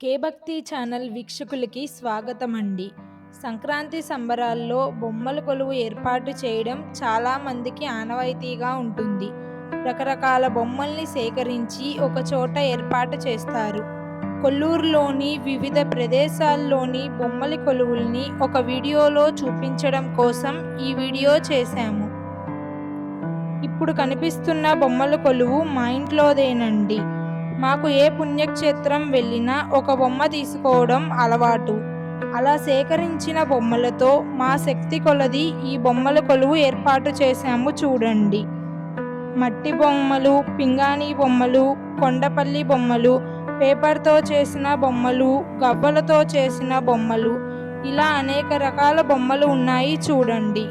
కేభక్తి channel వీక్షకులకి స్వాగతం అండి సంక్రాంతి సంబరాల్లో బొమ్మల కొలువు ఏర్పాటు చేయడం చాలా మందికి ఆనవాయితీగా ఉంటుంది. రకరకాల బొమ్మల్ని సేకరించి ఒక చోట ఏర్పాటు చేస్తారు. కొల్లూరులోని వివిధ ప్రదేశాల్లోని బొమ్మల కొలువుల్ని ఒక వీడియోలో చూపించడం కోసం ఈ వీడియో చేశాము. ఇప్పుడు కనిపిస్తున్న బొమ్మల కొలువు మా ఇంట్లోదేనండి. మాకు ఏ పుణ్యక్షేత్రం వెళ్ళినా ఒక బొమ్మ తీసుకోవడం అలవాటు. అలా సేకరించిన బొమ్మలతో మా శక్తి కొలది ఈ బొమ్మల కొలువు ఏర్పాటు చేశాము చూడండి. మట్టి బొమ్మలు పింగాణీ బొమ్మలు కొండపల్లి బొమ్మలు పేపర్తో చేసిన బొమ్మలు గవ్వలతో చేసిన బొమ్మలు ఇలా అనేక రకాల బొమ్మలు ఉన్నాయి చూడండి.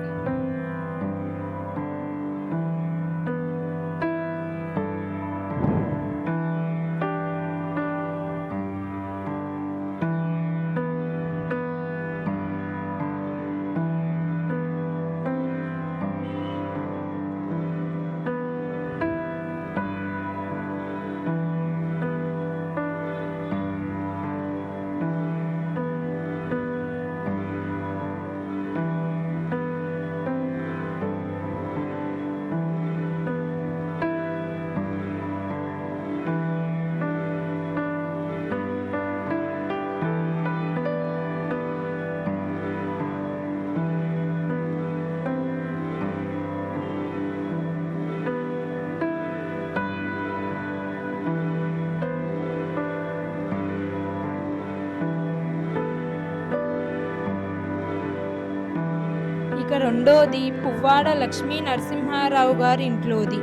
ఇక రెండోది పువ్వాడ లక్ష్మీ నరసింహారావు గారి ఇంట్లోది.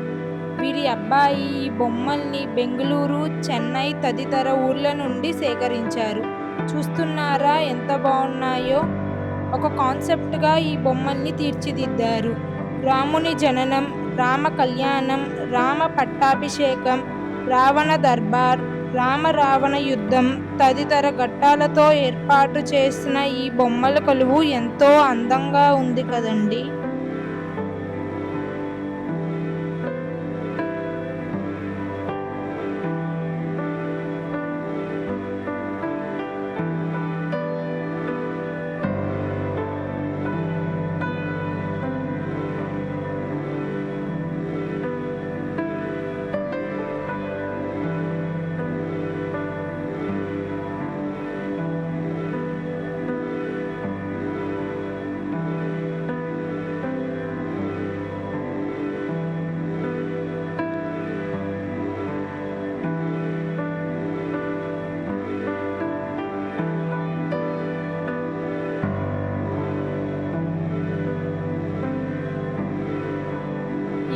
వీరి అబ్బాయి ఈ బొమ్మల్ని బెంగళూరు చెన్నై తదితర ఊర్ల నుండి సేకరించారు. చూస్తున్నారా ఎంత బాగున్నాయో? ఒక కాన్సెప్ట్గా ఈ బొమ్మల్ని తీర్చిదిద్దారు. రాముని జననం రామ కళ్యాణం రామ పట్టాభిషేకం రావణ దర్బార్ రామరావణ యుద్ధం తదితర ఘట్టాలతో ఏర్పాటు చేసిన ఈ బొమ్మల కొలువు ఎంతో అందంగా ఉంది కదండి.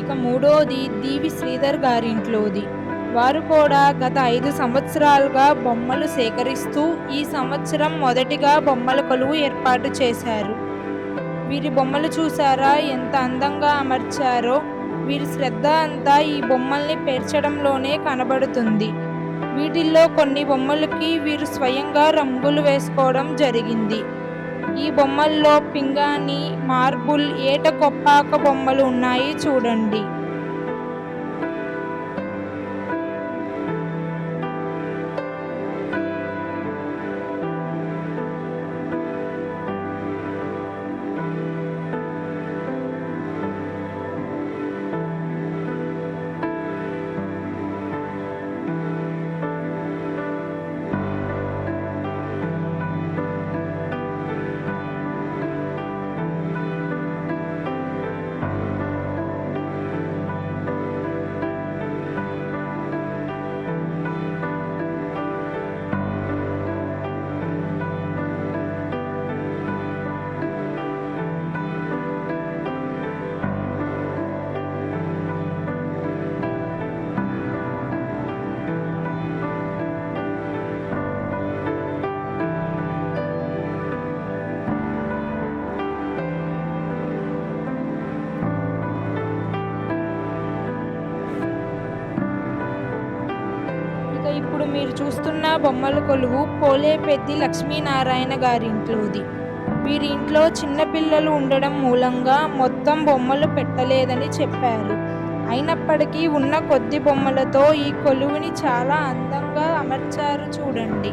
ఇక మూడోది దీవి శ్రీధర్ గారింట్లోది. వారు కూడా గత ఐదు సంవత్సరాలుగా బొమ్మలు సేకరిస్తూ ఈ సంవత్సరం మొదటిగా బొమ్మల కొలువు ఏర్పాటు చేశారు. వీరి బొమ్మలు చూసారా ఎంత అందంగా అమర్చారో! వీరి శ్రద్ధ అంతా ఈ బొమ్మల్ని పేర్చడంలోనే కనబడుతుంది. వీటిల్లో కొన్ని బొమ్మలకి వీరు స్వయంగా రంగులు వేసుకోవడం జరిగింది. ఈ బొమ్మల్లో పింగాణి మార్బుల్ ఏట కొప్పాక బొమ్మలు ఉన్నాయి చూడండి. ఇప్పుడు మీరు చూస్తున్న బొమ్మల కొలువు పోలేపెద్ది లక్ష్మీనారాయణ గారి ఇంట్లోది వీరి ఇంట్లో చిన్నపిల్లలు ఉండడం మూలంగా మొత్తం బొమ్మలు పెట్టలేదని చెప్పారు. అయినప్పటికీ ఉన్న కొద్ది బొమ్మలతో ఈ కొలువుని చాలా అందంగా అమర్చారు చూడండి.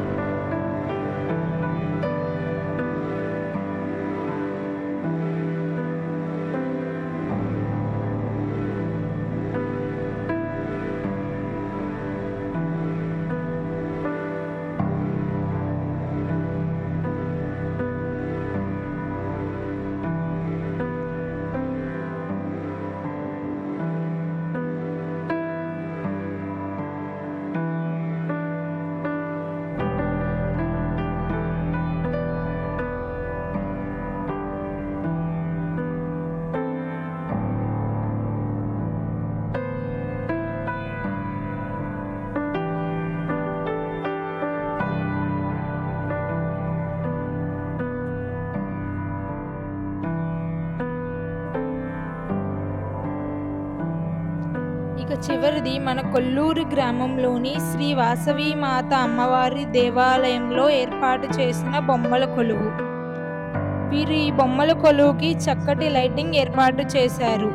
ఇక చివరిది మన కొల్లూరు గ్రామంలోని శ్రీ వాసవి మాత అమ్మవారి దేవాలయంలో ఏర్పాటు చేసిన బొమ్మల కొలువు. వీరు ఈ బొమ్మల కొలువుకి చక్కటి లైటింగ్ ఏర్పాటు చేశారు.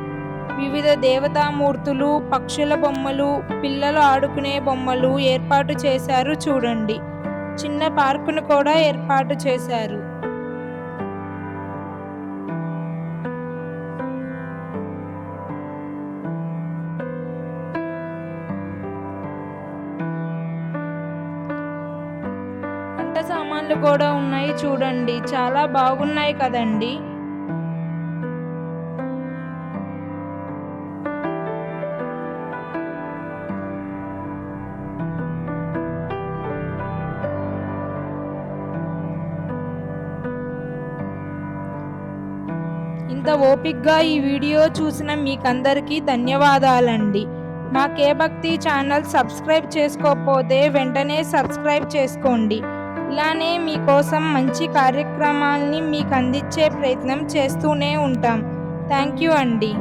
వివిధ దేవతామూర్తులు పక్షుల బొమ్మలు పిల్లలు ఆడుకునే బొమ్మలు ఏర్పాటు చేశారు చూడండి. చిన్న పార్కును కూడా ఏర్పాటు చేశారు. సామాన్లు కూడా ఉన్నాయి చూడండి. చాలా బాగున్నాయి కదండి. ఇంత ఓపిక్గా ఈ వీడియో చూసిన మీకందరికీ ధన్యవాదాలండి. మా కేభక్తి ఛానల్ సబ్స్క్రైబ్ చేసుకోకపోతే వెంటనే సబ్స్క్రైబ్ చేసుకోండి. ఇలానే మీకోసం మంచి కార్యక్రమాల్ని మీకు అందించే ప్రయత్నం చేస్తూనే ఉంటాం. థ్యాంక్ యూ అండి.